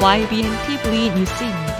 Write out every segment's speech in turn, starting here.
YBN TV 뉴스입니다.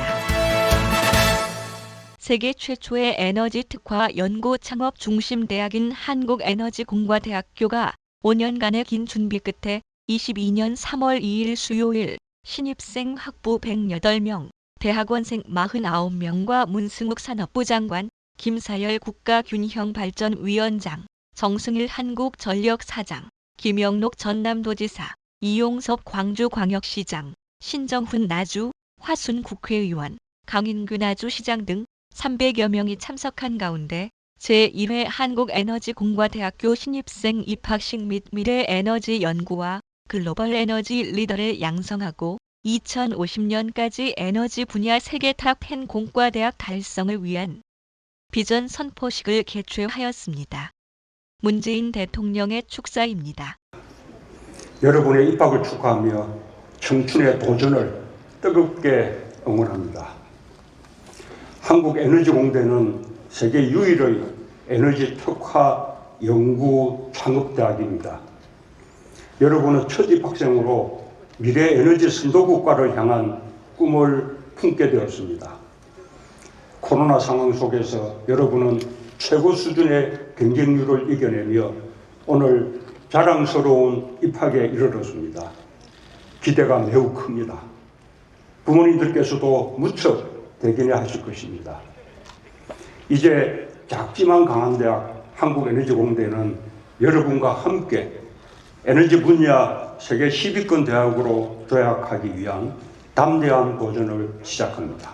세계 최초의 에너지 특화 연구 창업 중심 대학인 한국에너지공과대학교가 5년간의 긴 준비 끝에 22년 3월 2일 수요일 신입생 학부 108명, 대학원생 49명과 문승욱 산업부 장관, 김사열 국가균형발전위원장, 정승일 한국전력 사장, 김영록 전남도지사, 이용섭 광주광역시장, 신정훈 나주, 화순 국회의원, 강인규 나주시장 등 300여 명이 참석한 가운데 제1회 한국에너지공과대학교 신입생 입학식 및 미래에너지 연구와 글로벌 에너지 리더를 양성하고 2050년까지 에너지 분야 세계 탑 10 공과대학 달성을 위한 비전 선포식을 개최하였습니다. 문재인 대통령의 축사입니다. 여러분의 입학을 축하하며 청춘의 도전을 뜨겁게 응원합니다. 한국에너지공대는 세계 유일의 에너지 특화 연구 창업대학입니다. 여러분은 첫 입학생으로 미래 에너지 선도국가를 향한 꿈을 품게 되었습니다. 코로나 상황 속에서 여러분은 최고 수준의 경쟁률을 이겨내며 오늘 자랑스러운 입학에 이르렀습니다. 기대가 매우 큽니다. 부모님들께서도 무척 대견해 하실 것입니다. 이제 작지만 강한 대학 한국에너지공대는 여러분과 함께 에너지 분야 세계 10위권 대학으로 도약하기 위한 담대한 도전을 시작합니다.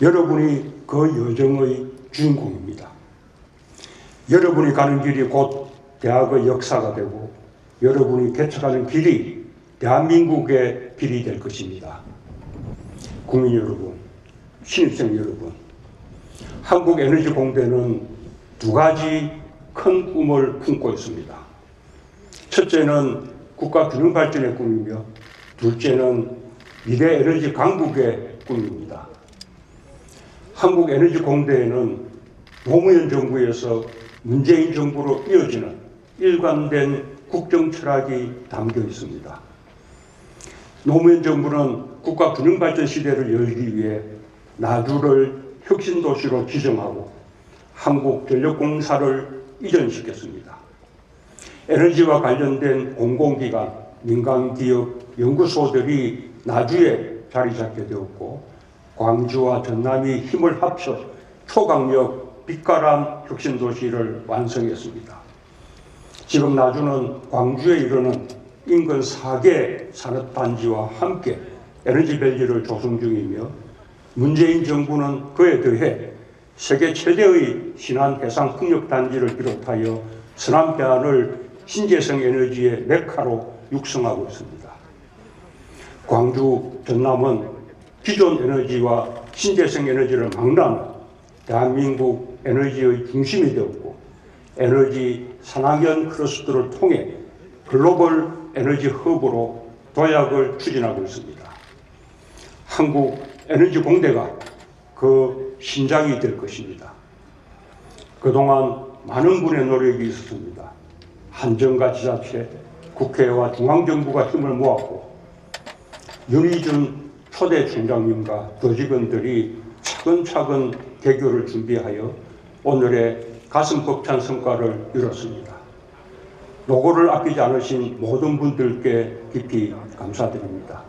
여러분이 그 여정의 주인공입니다. 여러분이 가는 길이 곧 대학의 역사가 되고 여러분이 개척하는 길이 대한민국의 길이 될 것입니다. 국민 여러분, 신입생 여러분, 한국 에너지 공대는 두 가지 큰 꿈을 품고 있습니다. 첫째는 국가 균형 발전의 꿈이며 둘째는 미래 에너지 강국의 꿈입니다. 한국 에너지 공대에는 노무현 정부에서 문재인 정부로 이어지는 일관된 국정 철학이 담겨 있습니다. 노무현 정부는 국가 균형 발전 시대를 열기 위해 나주를 혁신 도시로 지정하고 한국전력공사를 이전시켰습니다. 에너지와 관련된 공공기관, 민간기업, 연구소들이 나주에 자리 잡게 되었고 광주와 전남이 힘을 합쳐 초강력 빛가람 혁신도시를 완성했습니다. 지금 나주는 광주에 이르는 인근 4개 산업단지와 함께 에너지 밸리를 조성 중이며 문재인 정부는 그에 더해 세계 최대의 신한 해상 풍력 단지를 비롯하여 서남대안을 신재생 에너지의 메카로 육성하고 있습니다. 광주, 전남은 기존 에너지와 신재생 에너지를 망라하는 대한민국 에너지의 중심이 되었고 에너지 산학연 클러스터를 통해 글로벌 에너지 허브로 도약을 추진하고 있습니다. 한국 에너지 공대가 그 신장이 될 것입니다. 그동안 많은 분의 노력이 있었습니다. 한정과 지자체, 국회와 중앙정부가 힘을 모았고 윤희준 초대 총장님과 도직원들이 차근차근 개교를 준비하여 오늘의 가슴 벅찬 성과를 이뤘습니다. 노고를 아끼지 않으신 모든 분들께 깊이 감사드립니다.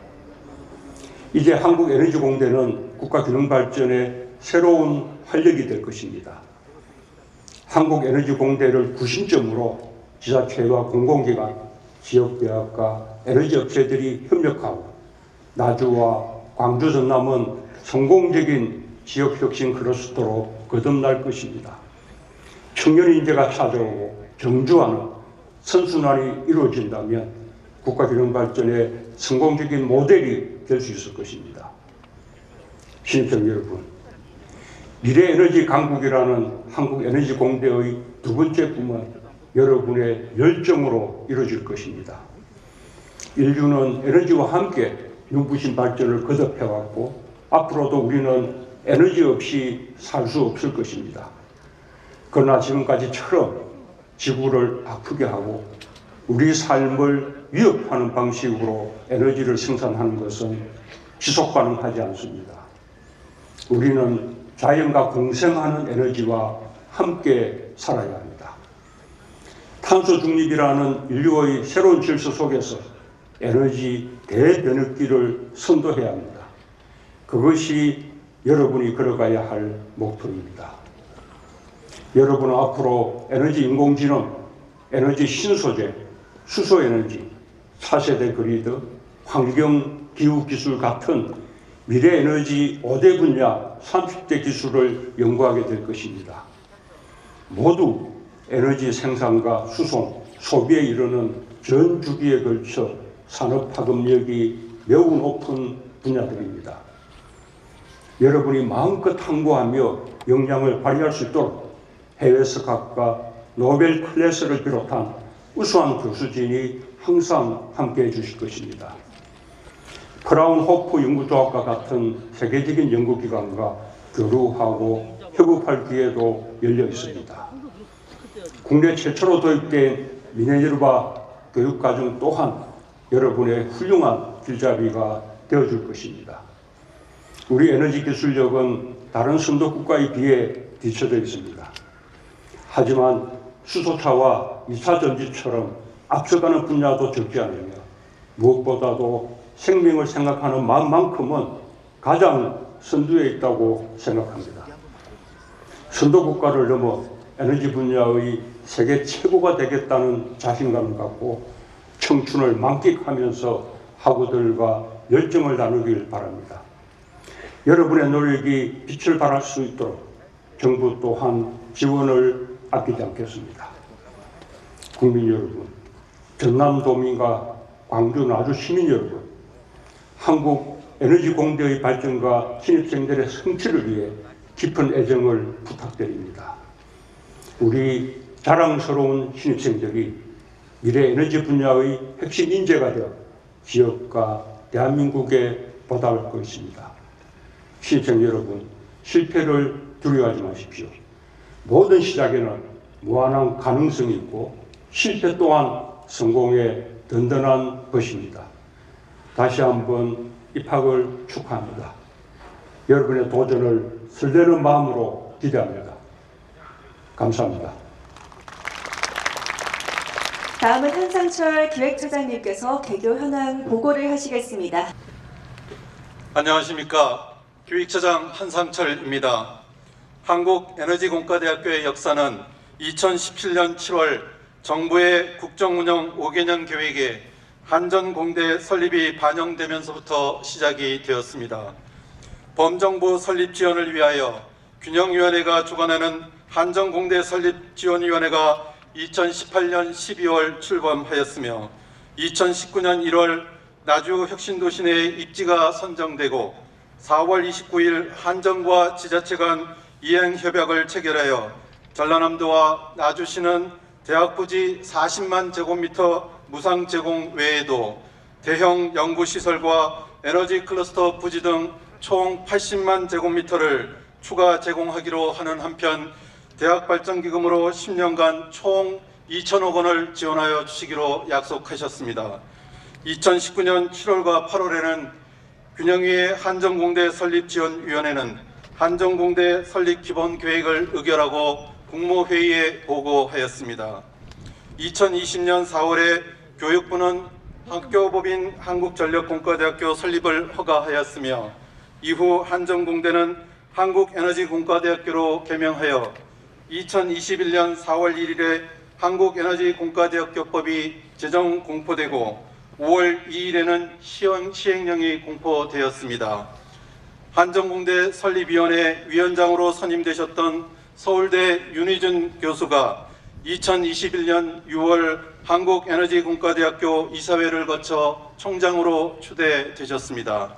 이제 한국에너지공대는 국가균형발전의 새로운 활력이 될 것입니다. 한국에너지공대를 구심점으로 지자체와 공공기관, 지역대학과 에너지업체들이 협력하고 나주와 광주 전남은 성공적인 지역혁신 클러스터로 거듭날 것입니다. 청년 인재가 찾아오고 정주하는 선순환이 이루어진다면 국가균형 발전의 성공적인 모델이 될 수 있을 것입니다. 신입생 여러분, 미래 에너지 강국이라는 한국 에너지 공대의 두 번째 꿈은 여러분의 열정으로 이루어질 것입니다. 인류는 에너지와 함께 눈부신 발전을 거듭해왔고 앞으로도 우리는 에너지 없이 살 수 없을 것입니다. 그러나 지금까지처럼 지구를 아프게 하고 우리 삶을 위협하는 방식으로 에너지를 생산하는 것은 지속 가능하지 않습니다. 우리는 자연과 공생하는 에너지와 함께 살아야 합니다. 탄소 중립이라는 인류의 새로운 질서 속에서 에너지 대변혁기를 선도해야 합니다. 그것이 여러분이 걸어가야 할 목표입니다. 여러분은 앞으로 에너지 인공지능, 에너지 신소재, 수소에너지, 차세대 그리드, 환경 기후 기술 같은 미래 에너지 5대 분야 30대 기술을 연구하게 될 것입니다. 모두 에너지 생산과 수송, 소비에 이르는 전 주기에 걸쳐 산업 파급력이 매우 높은 분야들입니다. 여러분이 마음껏 탐구하며 역량을 발휘할 수 있도록 해외에서 각과 노벨 클래스를 비롯한 우수한 교수진이 항상 함께 해 주실 것입니다. 크라운 호프 연구조합과 같은 세계적인 연구기관과 교류하고 협업할 기회도 열려 있습니다. 국내 최초로 도입된 미네르바 교육과정 또한 여러분의 훌륭한 길잡이가 되어줄 것입니다. 우리 에너지 기술력은 다른 선도 국가에 비해 뒤처져 있습니다. 하지만 수소차와 2차 전지처럼 앞서가는 분야도 적지 않으며 무엇보다도 생명을 생각하는 마음만큼은 가장 선두에 있다고 생각합니다. 선도 국가를 넘어 에너지 분야의 세계 최고가 되겠다는 자신감을 갖고 청춘을 만끽하면서 학우들과 열정을 나누길 바랍니다. 여러분의 노력이 빛을 발할 수 있도록 정부 또한 지원을 아끼지 않겠습니다. 국민 여러분, 전남도민과 광주 나주 시민 여러분, 한국 에너지 공대의 발전과 신입생들의 성취를 위해 깊은 애정을 부탁드립니다. 우리 자랑스러운 신입생들이 미래 에너지 분야의 핵심 인재가 되어 지역과 대한민국에 보답할 것입니다. 신입생 여러분, 실패를 두려워하지 마십시오. 모든 시작에는 무한한 가능성이 있고 실패 또한 성공의 든든한 것입니다. 다시 한번 입학을 축하합니다. 여러분의 도전을 설레는 마음으로 기대합니다. 감사합니다. 다음은 한상철 기획처장님께서 개교 현황 보고를 하시겠습니다. 안녕하십니까. 교육처장 한상철입니다. 한국에너지공과대학교의 역사는 2017년 7월 정부의 국정운영 5개년 계획에 한전공대 설립이 반영되면서부터 시작이 되었습니다. 범정부 설립 지원을 위하여 균형위원회가 주관하는 한전공대 설립 지원위원회가 2018년 12월 출범하였으며 2019년 1월 나주 혁신도시 내 입지가 선정되고 4월 29일 한정과 지자체 간 이행 협약을 체결하여 전라남도와 나주시는 대학 부지 40만 제곱미터 무상 제공 외에도 대형 연구시설과 에너지 클러스터 부지 등 총 80만 제곱미터를 추가 제공하기로 하는 한편 대학 발전기금으로 10년간 총 2천억 원을 지원하여 주시기로 약속하셨습니다. 2019년 7월과 8월에는 균형위의 한정공대 설립지원위원회는 한정공대 설립 기본 계획을 의결하고 국무회의에 보고하였습니다. 2020년 4월에 교육부는 학교법인 한국전력공과대학교 설립을 허가하였으며 이후 한정공대는 한국에너지공과대학교로 개명하여 2021년 4월 1일에 한국에너지공과대학교법이 제정 공포되고 5월 2일에는 시행, 시행령이 공포되었습니다. 한정공대 설립위원회 위원장으로 선임되셨던 서울대 윤희준 교수가 2021년 6월 한국에너지공과대학교 이사회를 거쳐 총장으로 추대되셨습니다.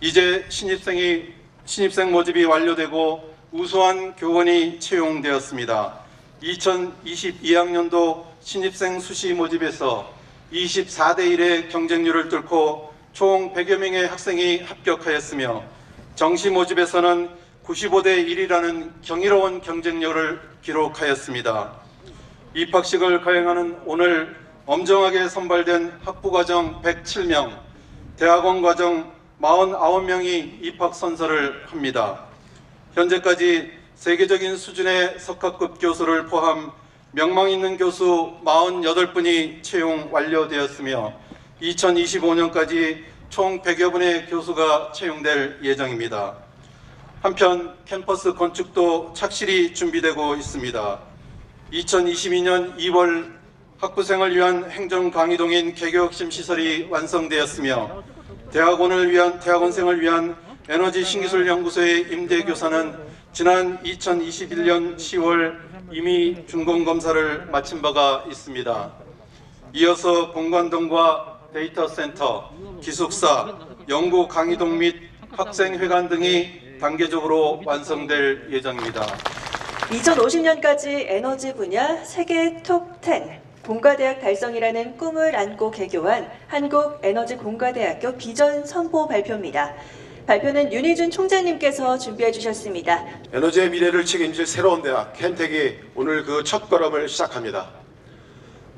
이제 신입생이 신입생 모집이 완료되고 우수한 교원이 채용되었습니다. 2022학년도 신입생 수시 모집에서 24대 1의 경쟁률을 뚫고 총 100여 명의 학생이 합격하였으며 정시 모집에서는 95대 1이라는 경이로운 경쟁력을 기록하였습니다. 입학식을 가행하는 오늘 엄정하게 선발된 학부과정 107명, 대학원 과정 49명이 입학 선서를 합니다. 현재까지 세계적인 수준의 석학급 교수를 포함 명망 있는 교수 48분이 채용 완료되었으며 2025년까지 총 100여 분의 교수가 채용될 예정입니다. 한편 캠퍼스 건축도 착실히 준비되고 있습니다. 2022년 2월 학부생을 위한 행정 강의동인 개교혁신 시설이 완성되었으며 대학원을 위한 대학원생을 위한 에너지 신기술 연구소의 임대 교사는 지난 2021년 10월 이미 준공 검사를 마친 바가 있습니다. 이어서 본관동과 데이터 센터, 기숙사, 연구 강의동 및 학생회관 등이 단계적으로 완성될 예정입니다. 2050년까지 에너지 분야 세계 톱10 공과대학 달성이라는 꿈을 안고 개교한 한국에너지공과대학교 비전 선포 발표입니다. 발표는 윤희준 총장님께서 준비해 주셨습니다. 에너지의 미래를 책임질 새로운 대학 켄텍이 오늘 그 첫 걸음을 시작합니다.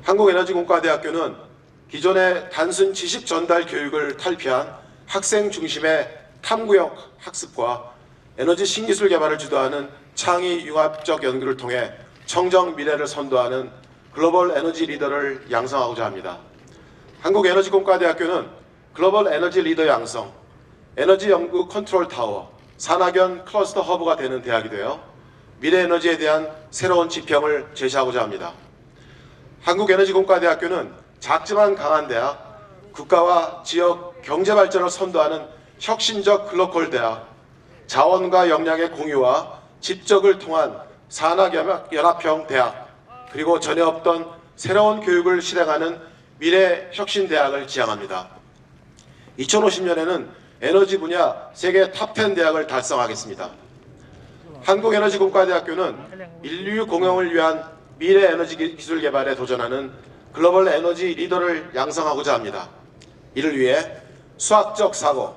한국에너지공과대학교는 기존의 단순 지식 전달 교육을 탈피한 학생 중심의 탐구형 학습과 에너지 신기술 개발을 주도하는 창의 융합적 연구를 통해 청정 미래를 선도하는 글로벌 에너지 리더를 양성하고자 합니다. 한국에너지공과대학교는 글로벌 에너지 리더 양성, 에너지 연구 컨트롤 타워, 산학연 클러스터 허브가 되는 대학이 되어 미래 에너지에 대한 새로운 지평을 제시하고자 합니다. 한국에너지공과대학교는 작지만 강한 대학, 국가와 지역 경제 발전을 선도하는 혁신적 글로컬 대학, 자원과 역량의 공유와 집적을 통한 산학연합형 대학, 그리고 전에 없던 새로운 교육을 실행하는 미래 혁신 대학을 지향합니다. 2050년에는 에너지 분야 세계 탑10 대학을 달성하겠습니다. 한국에너지공과대학교는 인류 공영을 위한 미래 에너지 기- 기술 개발에 도전하는 글로벌 에너지 리더를 양성하고자 합니다. 이를 위해 수학적 사고,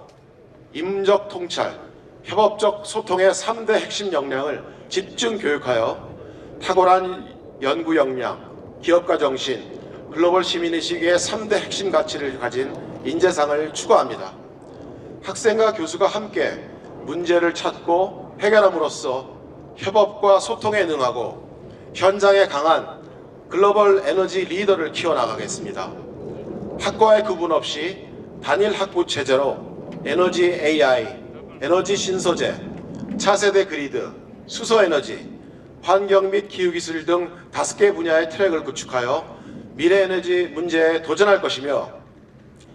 임적 통찰, 협업적 소통의 3대 핵심 역량을 집중 교육하여 탁월한 연구 역량, 기업가 정신, 글로벌 시민의식의 3대 핵심 가치를 가진 인재상을 추구합니다. 학생과 교수가 함께 문제를 찾고 해결함으로써 협업과 소통에 능하고 현장에 강한 글로벌 에너지 리더를 키워나가겠습니다. 학과의 구분 없이 단일 학부 체제로 에너지 AI, 에너지 신소재, 차세대 그리드, 수소 에너지, 환경 및 기후기술 등 다섯 개 분야의 트랙을 구축하여 미래 에너지 문제에 도전할 것이며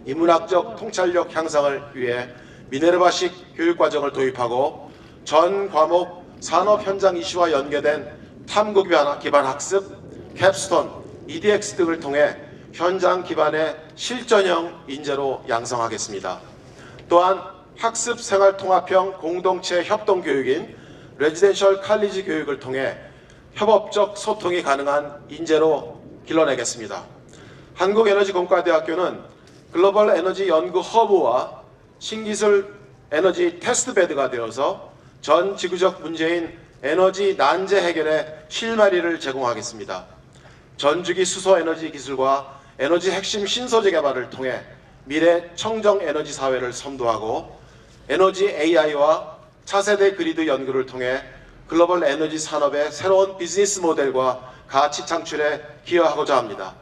인문학적 통찰력 향상을 위해 미네르바식 교육과정을 도입하고 전 과목 산업 현장 이슈와 연계된 탐구 기반 학습, 캡스톤, EDX 등을 통해 현장 기반의 실전형 인재로 양성하겠습니다. 또한 학습 생활 통합형 공동체 협동 교육인 레지덴셜 칼리지 교육을 통해 협업적 소통이 가능한 인재로 길러내겠습니다. 한국에너지공과대학교는 글로벌 에너지 연구 허브와 신기술 에너지 테스트베드가 되어서 전 지구적 문제인 에너지 난제 해결에 실마리를 제공하겠습니다. 전주기 수소 에너지 기술과 에너지 핵심 신소재 개발을 통해 미래 청정 에너지 사회를 선도하고 에너지 AI와 차세대 그리드 연구를 통해 글로벌 에너지 산업의 새로운 비즈니스 모델과 가치 창출에 기여하고자 합니다.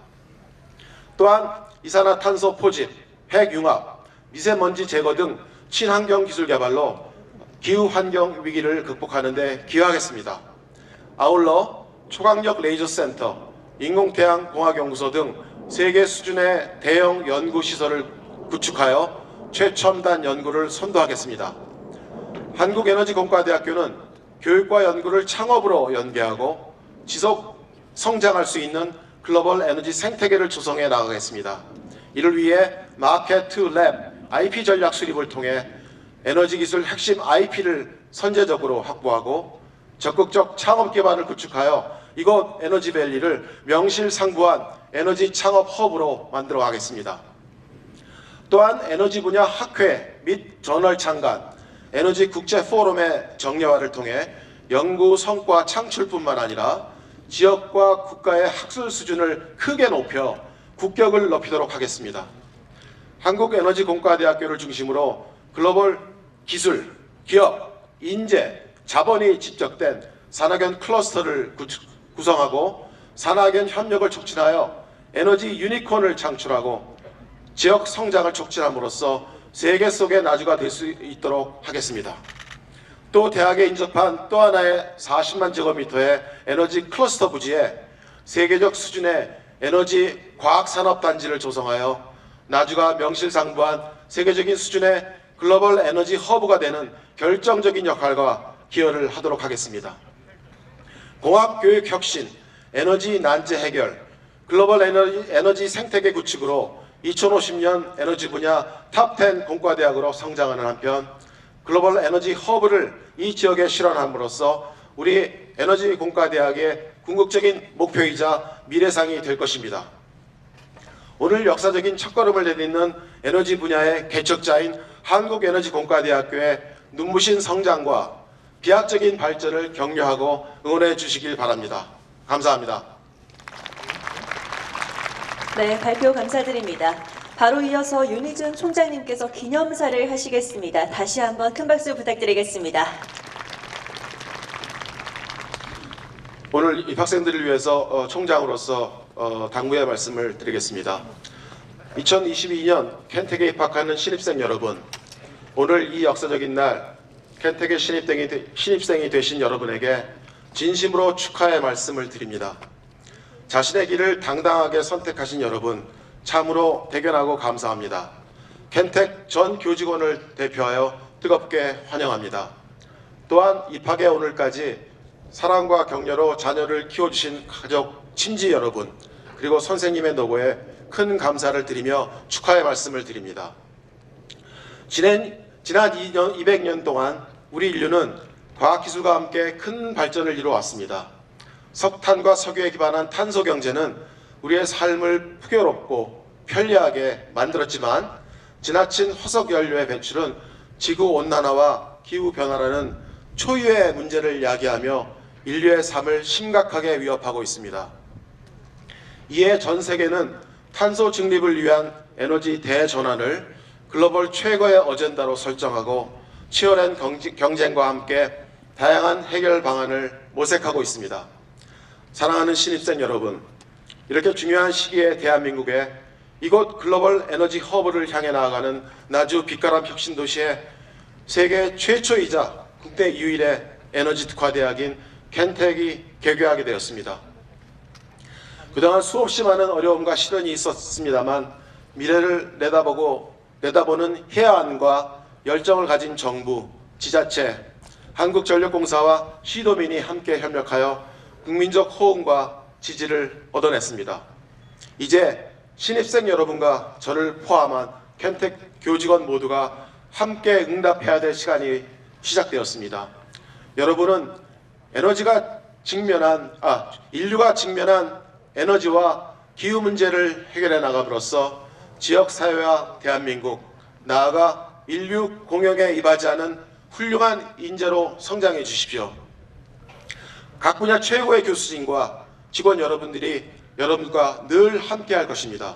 또한 이산화탄소 포집, 핵융합, 미세먼지 제거 등 친환경 기술 개발로 기후 환경 위기를 극복하는 데 기여하겠습니다. 아울러 초강력 레이저 센터, 인공태양 공학 연구소 등 세계 수준의 대형 연구 시설을 구축하여 최첨단 연구를 선도하겠습니다. 한국에너지공과대학교는 교육과 연구를 창업으로 연계하고 지속 성장할 수 있는 글로벌 에너지 생태계를 조성해 나가겠습니다. 이를 위해 마켓 투랩 IP 전략 수립을 통해 에너지 기술 핵심 IP를 선제적으로 확보하고 적극적 창업 기반을 구축하여 이곳 에너지 밸리를 명실상부한 에너지 창업 허브로 만들어 가겠습니다. 또한 에너지 분야 학회 및 저널 창간, 에너지 국제 포럼의 정례화를 통해 연구 성과 창출뿐만 아니라 지역과 국가의 학술 수준을 크게 높여 국격을 높이도록 하겠습니다. 한국에너지공과대학교를 중심으로 글로벌 기술, 기업, 인재, 자본이 집적된 산학연 클러스터를 구축- 구성하고 산학연 협력을 촉진하여 에너지 유니콘을 창출하고 지역 성장을 촉진함으로써 세계 속의 나주가 될 수 있도록 하겠습니다. 또 대학에 인접한 또 하나의 40만 제곱미터의 에너지 클러스터 부지에 세계적 수준의 에너지 과학산업 단지를 조성하여 나주가 명실상부한 세계적인 수준의 글로벌 에너지 허브가 되는 결정적인 역할과 기여를 하도록 하겠습니다. 공학 교육 혁신, 에너지 난제 해결, 글로벌 에너지, 에너지 생태계 구축으로 2050년 에너지 분야 탑10 공과대학으로 성장하는 한편 글로벌 에너지 허브를 이 지역에 실현함으로써 우리 에너지 공과대학의 궁극적인 목표이자 미래상이 될 것입니다. 오늘 역사적인 첫걸음을 내딛는 에너지 분야의 개척자인 한국에너지공과대학교의 눈부신 성장과 비약적인 발전을 격려하고 응원해 주시길 바랍니다. 감사합니다. 네, 발표 감사드립니다. 바로 이어서 윤희준 총장님께서 기념사를 하시겠습니다. 다시 한번 큰 박수 부탁드리겠습니다. 오늘 입학생들을 위해서 어, 총장으로서 어, 당부의 말씀을 드리겠습니다. 2022년 켄텍에 입학하는 신입생 여러분, 오늘 이 역사적인 날 켄텍에 신입생이, 되- 신입생이 되신 여러분에게 진심으로 축하의 말씀을 드립니다. 자신의 길을 당당하게 선택하신 여러분, 참으로 대견하고 감사합니다. 켄텍 전 교직원을 대표하여 뜨겁게 환영합니다. 또한 입학의 오늘까지 사랑과 격려로 자녀를 키워주신 가족, 친지 여러분, 그리고 선생님의 노고에 큰 감사를 드리며 축하의 말씀을 드립니다. 지난, 지난 2년, 200년 동안 우리 인류는 과학기술과 함께 큰 발전을 이루어왔습니다. 석탄과 석유에 기반한 탄소 경제는 우리의 삶을 풍요롭고 편리하게 만들었지만 지나친 화석 연료의 배출은 지구 온난화와 기후 변화라는 초유의 문제를 야기하며 인류의 삶을 심각하게 위협하고 있습니다. 이에 전 세계는 탄소 중립을 위한 에너지 대전환을 글로벌 최고의 어젠다로 설정하고 치열한 경쟁과 함께 다양한 해결 방안을 모색하고 있습니다. 사랑하는 신입생 여러분, 이렇게 중요한 시기에 대한민국에 이곳 글로벌 에너지 허브를 향해 나아가는 나주 빛가람 혁신 도시에 세계 최초이자 국내 유일의 에너지 특화 대학인 켄텍이 개교하게 되었습니다. 그동안 수없이 많은 어려움과 시련이 있었습니다만 미래를 내다보고 내다보는 해안과 열정을 가진 정부, 지자체, 한국전력공사와 시도민이 함께 협력하여 국민적 호응과 지지를 얻어냈습니다. 이제 신입생 여러분과 저를 포함한 켄텍 교직원 모두가 함께 응답해야 될 시간이 시작되었습니다. 여러분은 에너지가 직면한 아 인류가 직면한 에너지와 기후 문제를 해결해 나감으로써 지역 사회와 대한민국 나아가 인류 공영에 이바지하는 훌륭한 인재로 성장해 주십시오. 각 분야 최고의 교수진과 직원 여러분들이 여러분과 늘 함께 할 것입니다.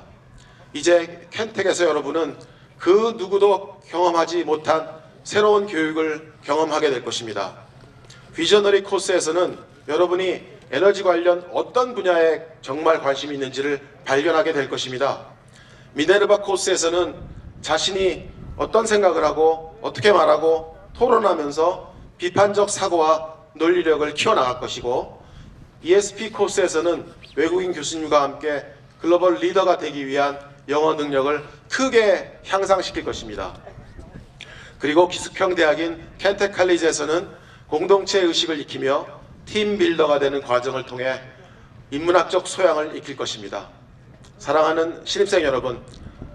이제 켄텍에서 여러분은 그 누구도 경험하지 못한 새로운 교육을 경험하게 될 것입니다. 비저너리 코스에서는 여러분이 에너지 관련 어떤 분야에 정말 관심이 있는지를 발견하게 될 것입니다. 미네르바 코스에서는 자신이 어떤 생각을 하고 어떻게 말하고 토론하면서 비판적 사고와 논리력을 키워나갈 것이고 ESP 코스에서는 외국인 교수님과 함께 글로벌 리더가 되기 위한 영어 능력을 크게 향상시킬 것입니다. 그리고 기숙형 대학인 켄텍 칼리지에서는 공동체 의식을 익히며 팀 빌더가 되는 과정을 통해 인문학적 소양을 익힐 것입니다. 사랑하는 신입생 여러분,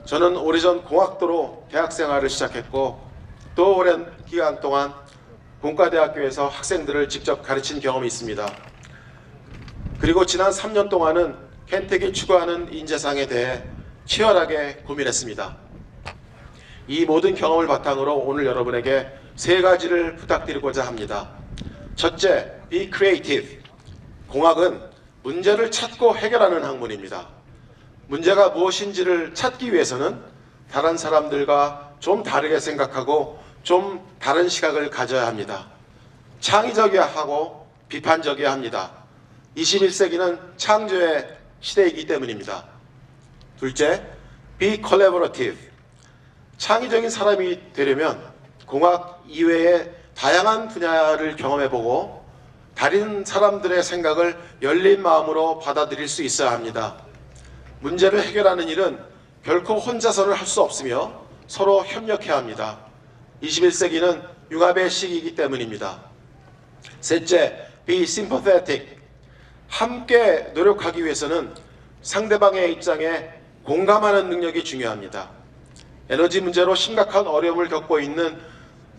저는 오래전 공학도로 대학 생활을 시작했고 또 오랜 기간 동안 공과대학교에서 학생들을 직접 가르친 경험이 있습니다. 그리고 지난 3년 동안은 켄텍이 추구하는 인재상에 대해 치열하게 고민했습니다. 이 모든 경험을 바탕으로 오늘 여러분에게 세 가지를 부탁드리고자 합니다. 첫째, be creative. 공학은 문제를 찾고 해결하는 학문입니다. 문제가 무엇인지를 찾기 위해서는 다른 사람들과 좀 다르게 생각하고 좀 다른 시각을 가져야 합니다. 창의적이어야 하고 비판적이어야 합니다. 21세기는 창조의 시대이기 때문입니다. 둘째, be collaborative. 창의적인 사람이 되려면 공학 이외의 다양한 분야를 경험해보고 다른 사람들의 생각을 열린 마음으로 받아들일 수 있어야 합니다. 문제를 해결하는 일은 결코 혼자서는 할 수 없으며 서로 협력해야 합니다. 21세기는 융합의 시기이기 때문입니다. 셋째, be sympathetic. 함께 노력하기 위해서는 상대방의 입장에 공감하는 능력이 중요합니다. 에너지 문제로 심각한 어려움을 겪고 있는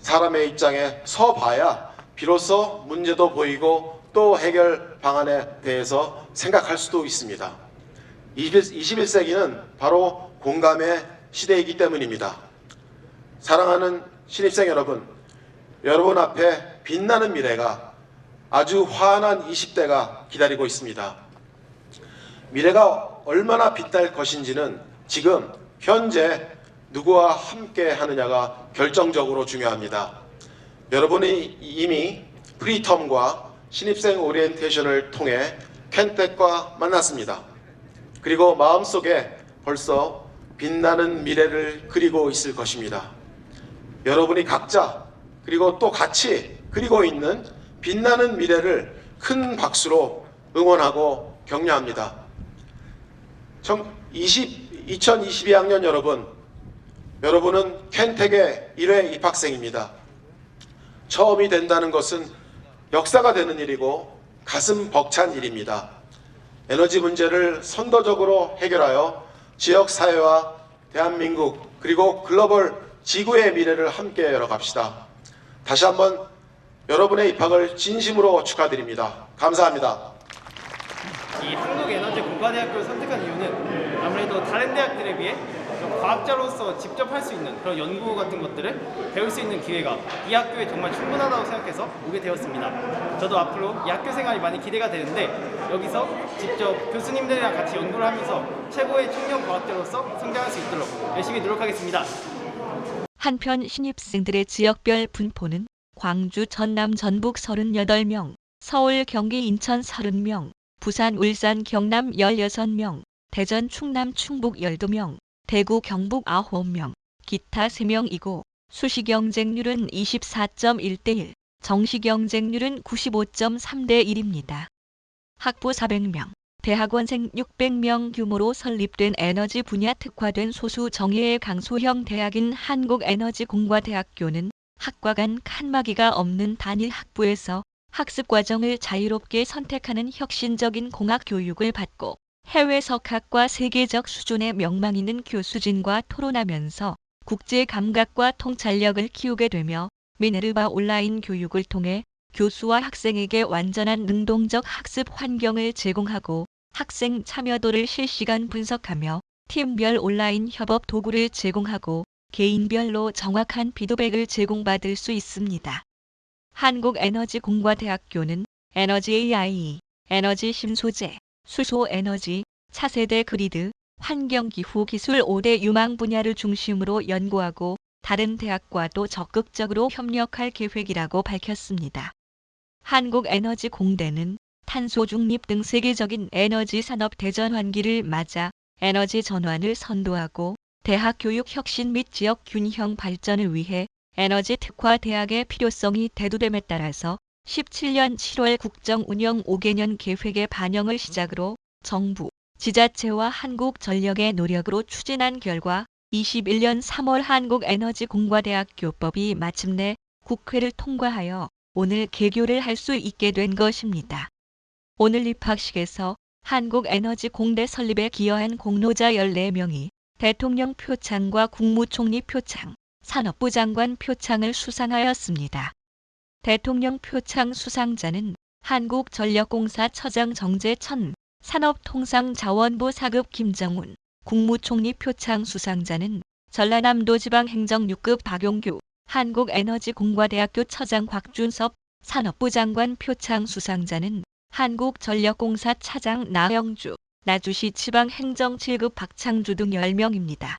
사람의 입장에 서봐야 비로소 문제도 보이고 또 해결 방안에 대해서 생각할 수도 있습니다. 21 세기는 바로 공감의 시대이기 때문입니다. 사랑하는 신입생 여러분, 여러분 앞에 빛나는 미래가 아주 환한 20대가 기다리고 있습니다. 미래가 얼마나 빛날 것인지는 지금 현재 누구와 함께 하느냐가 결정적으로 중요합니다. 여러분이 이미 프리텀과 신입생 오리엔테이션을 통해 켄텍과 만났습니다. 그리고 마음속에 벌써 빛나는 미래를 그리고 있을 것입니다. 여러분이 각자 그리고 또 같이 그리고 있는 빛나는 미래를 큰 박수로 응원하고 격려합니다. 20, 2022학년 여러분, 여러분은 켄텍의 1회 입학생입니다. 처음이 된다는 것은 역사가 되는 일이고 가슴 벅찬 일입니다. 에너지 문제를 선도적으로 해결하여 지역 사회와 대한민국 그리고 글로벌 지구의 미래를 함께 열어갑시다. 다시 한번 여러분의 입학을 진심으로 축하드립니다. 감사합니다. 이 한국에너지 공과대학교를 선택한 이유는 아무래도 다른 대학들에 비해 좀 과학자로서 직접 할 수 있는 그런 연구 같은 것들을 배울 수 있는 기회가 이 학교에 정말 충분하다고 생각해서 오게 되었습니다. 저도 앞으로 이 학교 생활이 많이 기대가 되는데 여기서 직접 교수님들이랑 같이 연구를 하면서 최고의 청년 과학자로서 성장할 수 있도록 열심히 노력하겠습니다. 한편 신입생들의 지역별 분포는 광주, 전남, 전북 38명, 서울, 경기, 인천 30명, 부산, 울산, 경남 16명, 대전, 충남, 충북 12명, 대구, 경북 9명, 기타 3명이고 수시 경쟁률은 24.1대 1, 정시 경쟁률은 95.3대 1입니다. 학부 400명, 대학원생 600명 규모로 설립된 에너지 분야 특화된 소수 정예의 강소형 대학인 한국에너지공과대학교는 학과 간 칸막이가 없는 단일 학부에서 학습 과정을 자유롭게 선택하는 혁신적인 공학 교육을 받고 해외 석학과 세계적 수준의 명망 있는 교수진과 토론하면서 국제 감각과 통찰력을 키우게 되며 미네르바 온라인 교육을 통해 교수와 학생에게 완전한 능동적 학습 환경을 제공하고 학생 참여도를 실시간 분석하며 팀별 온라인 협업 도구를 제공하고 개인별로 정확한 피드백을 제공받을 수 있습니다. 한국에너지공과대학교는 에너지 AI, 에너지 심소재, 수소 에너지, 차세대 그리드, 환경기후 기술 5대 유망 분야를 중심으로 연구하고 다른 대학과도 적극적으로 협력할 계획이라고 밝혔습니다. 한국에너지공대는 탄소 중립 등 세계적인 에너지 산업 대전환기를 맞아 에너지 전환을 선도하고 대학 교육 혁신 및 지역 균형 발전을 위해 에너지 특화 대학의 필요성이 대두됨에 따라서 17년 7월 국정 운영 5개년 계획의 반영을 시작으로 정부, 지자체와 한국전력의 노력으로 추진한 결과 21년 3월 한국에너지공과대학교법이 마침내 국회를 통과하여 오늘 개교를 할 수 있게 된 것입니다. 오늘 입학식에서 한국에너지공대 설립에 기여한 공로자 14명이 대통령 표창과 국무총리 표창, 산업부 장관 표창을 수상하였습니다. 대통령 표창 수상자는 한국전력공사 처장 정재천, 산업통상자원부 사급 김정훈, 국무총리 표창 수상자는 전라남도 지방행정 6급 박용규, 한국에너지공과대학교 처장 곽준섭, 산업부 장관 표창 수상자는 한국전력공사 차장 나영주, 나주시 지방행정 7급 박창주 등 10명입니다.